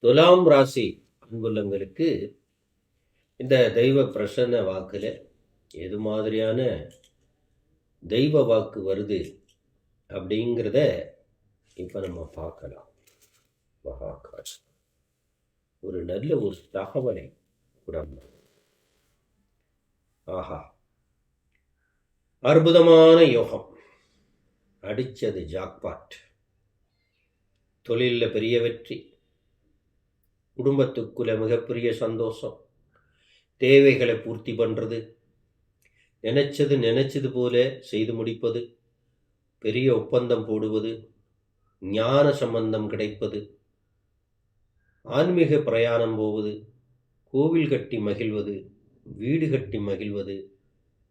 துலாம் ராசி அன்புள்ளங்களுக்கு இந்த தெய்வ பிரசன்ன வாக்கில் எது மாதிரியான தெய்வ வாக்கு வருது அப்படிங்கிறத இப்போ நம்ம பார்க்கலாம். மகாகாஷ். ஒரு நல்ல ஒரு தகவலை உடம்பு ஆஹா. அற்புதமான யோகம். அடித்தது ஜாக்பாட். தொழிலில் பெரிய வெற்றி. குடும்பத்துக்குள்ள மிகப்பெரிய சந்தோஷம். தேவைகளை பூர்த்தி பண்ணுறது நினைச்சது நினைச்சது போல செய்து முடிப்பது. பெரிய ஒப்பந்தம் போடுவது. ஞான சம்பந்தம் கிடைப்பது. ஆன்மீக பிரயாணம் போவது. கோவில் கட்டி மகிழ்வது. வீடு கட்டி மகிழ்வது.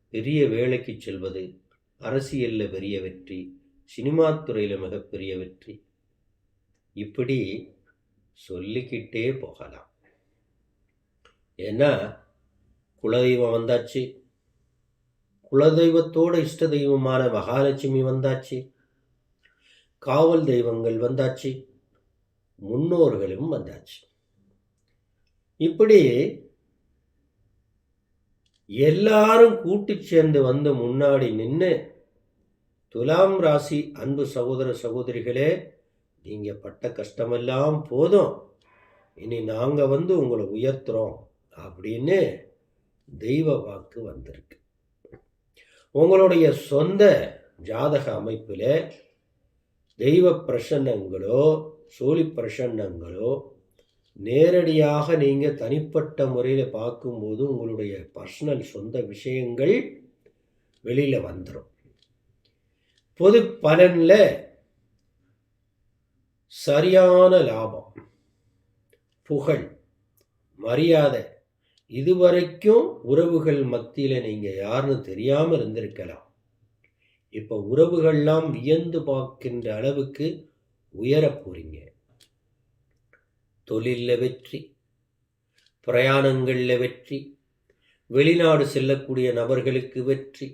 பெரிய வேலைக்கு செல்வது. அரசியலில் பெரிய வெற்றி. சினிமா துறையில் மிகப்பெரிய வெற்றி. இப்படி சொல்லிக்கிட்டே போகலாம். ஏன்னா குலதெய்வம் வந்தாச்சு. குலதெய்வத்தோட இஷ்ட தெய்வமான மகாலட்சுமி வந்தாச்சு. காவல் தெய்வங்கள் வந்தாச்சு. முன்னோர்களும் வந்தாச்சு. இப்படி எல்லாரும் கூட்டு சேர்ந்து வந்து முன்னாடி நின்று துலாம் ராசி அன்பு சகோதர சகோதரிகளே நீங்க பட்ட கஷ்டமெல்லாம் போதும். இனி நாங்க வந்து உங்களை உயர்த்துறோம் அப்படின்னு தெய்வ வாக்கு வந்திருக்கு. உங்களுடைய சொந்த ஜாதக அமைப்பில் தெய்வ பிரசன்னங்களோ சூழி பிரசன்னங்களோ நேரடியாக நீங்கள் தனிப்பட்ட முறையில் பார்க்கும்போது உங்களுடைய பர்சனல் சொந்த விஷயங்கள் வெளியில் வந்துடும் பொது பலனில் சரியான லாபம். புகழ் மரியாதை. இதுவரைக்கும் உறவுகள் மத்தியில் நீங்கள் யாருன்னு தெரியாமல் இருந்திருக்கலாம். இப்போ உறவுகள்லாம் வியந்து பார்க்கின்ற அளவுக்கு உயரப் போகிறீங்க தொழிலில் வெற்றி பிரயாணங்களில் வெற்றி வெளிநாடு செல்லக்கூடிய நபர்களுக்கு வெற்றி.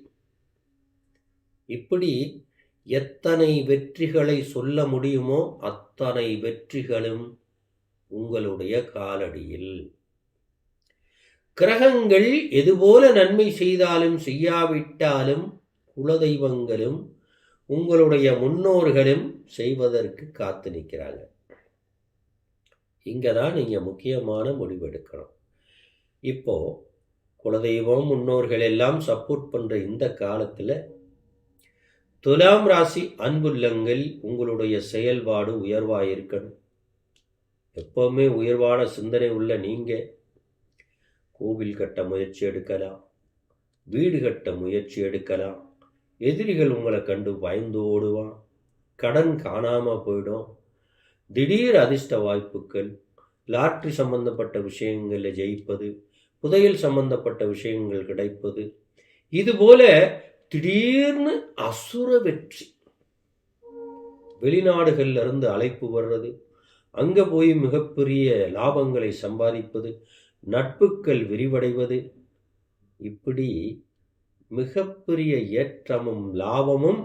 இப்படி எத்தனை வெற்றிகளை சொல்ல முடியுமோ அத்தனை வெற்றிகளும் உங்களுடைய காலடியில். கிரகங்கள் எதுபோல நன்மை செய்தாலும் செய்யாவிட்டாலும் குலதெய்வங்களும் உங்களுடைய முன்னோர்களும் செய்வதற்கு காத்து நிற்கிறாங்க இங்கே தான் நீங்கள் முக்கியமான முடிவெடுக்கணும் இப்போது குலதெய்வம் முன்னோர்கள் எல்லாம் சப்போர்ட் பண்ணுற இந்த காலத்தில் துலாம் ராசி அன்புள்ளங்கள் உங்களுடைய செயல்பாடு உயர்வாக இருக்கணும் எப்பவுமே உயர்வான சிந்தனை உள்ள நீங்கள் கோவில் கட்ட முயற்சி எடுக்கலாம் வீடு கட்ட முயற்சி எடுக்கலாம் எதிரிகள் உங்களை கண்டு பயந்து ஓடுவான் கடன் காணாமல் போயிடும். திடீர் அதிர்ஷ்ட வாய்ப்புகள் லாட்ரி சம்பந்தப்பட்ட விஷயங்களில் ஜெயிப்பது புதையல் சம்பந்தப்பட்ட விஷயங்கள் கிடைப்பது இதுபோல திடீர்னு அசுர வெற்றி. வெளிநாடுகள்ல இருந்து அழைப்பு வர்றது அங்க போய் மிகப்பெரிய லாபங்களை சம்பாதிப்பது நட்புகள் விரிவடைவது இப்படி மிகப்பெரிய ஏற்றமும் லாபமும்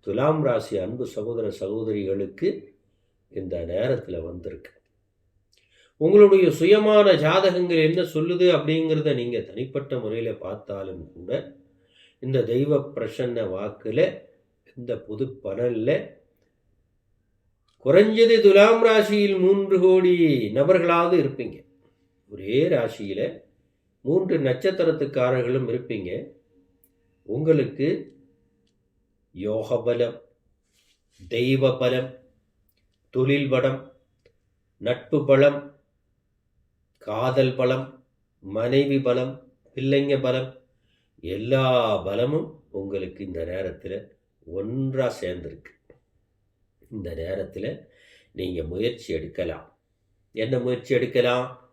துலாம் ராசி அன்பு சகோதர சகோதரிகளுக்கு இந்த நேரத்தில் வந்திருக்கு. உங்களுடைய சுயமான ஜாதகங்கள் என்ன சொல்லுது அப்படிங்கிறத நீங்கள் தனிப்பட்ட முறையில் பார்த்தாலும் கூட இந்த தெய்வ பிரசன்ன வாக்கில் இந்த புது பலனில் குறைஞ்சது துலாம் ராசியில் மூன்று கோடி நபர்களாவது இருப்பீங்க. ஒரே ராசியில் மூன்று நட்சத்திரத்துக்காரர்களும் இருப்பீங்க. உங்களுக்கு யோக பலம் தெய்வ பலம் தொழில் பலம் நட்பு பலம் காதல் பலம் மனைவி பலம் பிள்ளைங்க பலம் எல்லா பலமும் உங்களுக்கு இந்த நேரத்தில் ஒன்றாக சேர்ந்துருக்கு. இந்த நேரத்தில் நீங்கள் முயற்சி எடுக்கலாம். என்ன முயற்சி எடுக்கலாம்?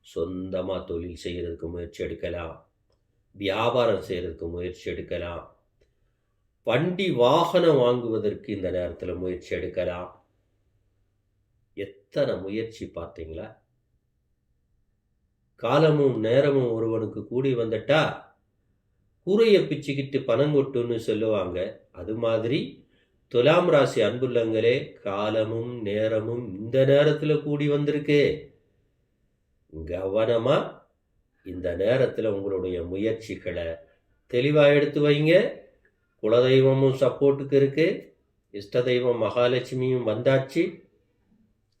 சொந்தமாக தொழில் செய்கிறதுக்கு முயற்சி எடுக்கலாம். வியாபாரம் செய்கிறதுக்கு முயற்சி எடுக்கலாம். வண்டி வாகனம் வாங்குவதற்கு இந்த நேரத்தில் முயற்சி எடுக்கலாம். எத்தனை முயற்சி பார்த்தீங்களா? காலமும் நேரமும் ஒருவனுக்கு கூடி வந்துட்டா கூரையை பிச்சுக்கிட்டு பணம் கொட்டுன்னு சொல்லுவாங்க. அது மாதிரி துலாம் ராசி அன்புள்ளங்களே காலமும் நேரமும் இந்த நேரத்தில் கூடி வந்திருக்கு. கவனமா இந்த நேரத்தில் உங்களுடைய முயற்சிகளை தெளிவாக எடுத்து வைங்க. குலதெய்வமும் சப்போர்ட்டுக்கு இருக்கு. இஷ்ட தெய்வம் மகாலட்சுமியும் வந்தாச்சு.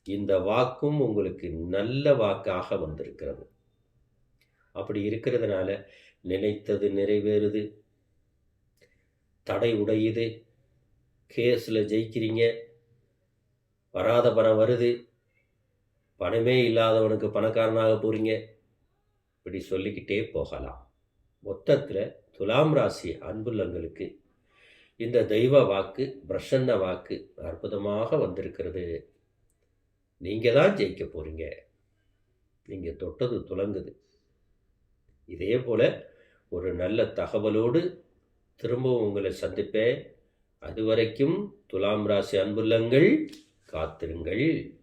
இந்த வாக்கும் உங்களுக்கு நல்ல வாக்காக வந்திருக்கிறது. அப்படி இருக்கிறதுனால நினைத்தது நிறைவேறுது. தடை உடையுது. கேஸில் ஜெயிக்கிறீங்க. வராத பணம் வருது. பணமே இல்லாதவனுக்கு பணக்காரனாக போகிறீங்க இப்படி சொல்லிக்கிட்டே போகலாம். மொத்தத்தில் துலாம் ராசி அன்புள்ளங்களுக்கு இந்த தெய்வ வாக்கு பிரசன்ன வாக்கு அற்புதமாக வந்திருக்கிறது. நீங்கள் தான் ஜெயிக்க போகிறீங்க நீங்கள் தொட்டது துலங்குது. இதே போல் ஒரு நல்ல தகவலோடு திரும்பவும் உங்களை சந்திப்பேன். அதுவரைக்கும் துலாம் ராசி அன்புள்ளங்கள் காத்திருங்கள்.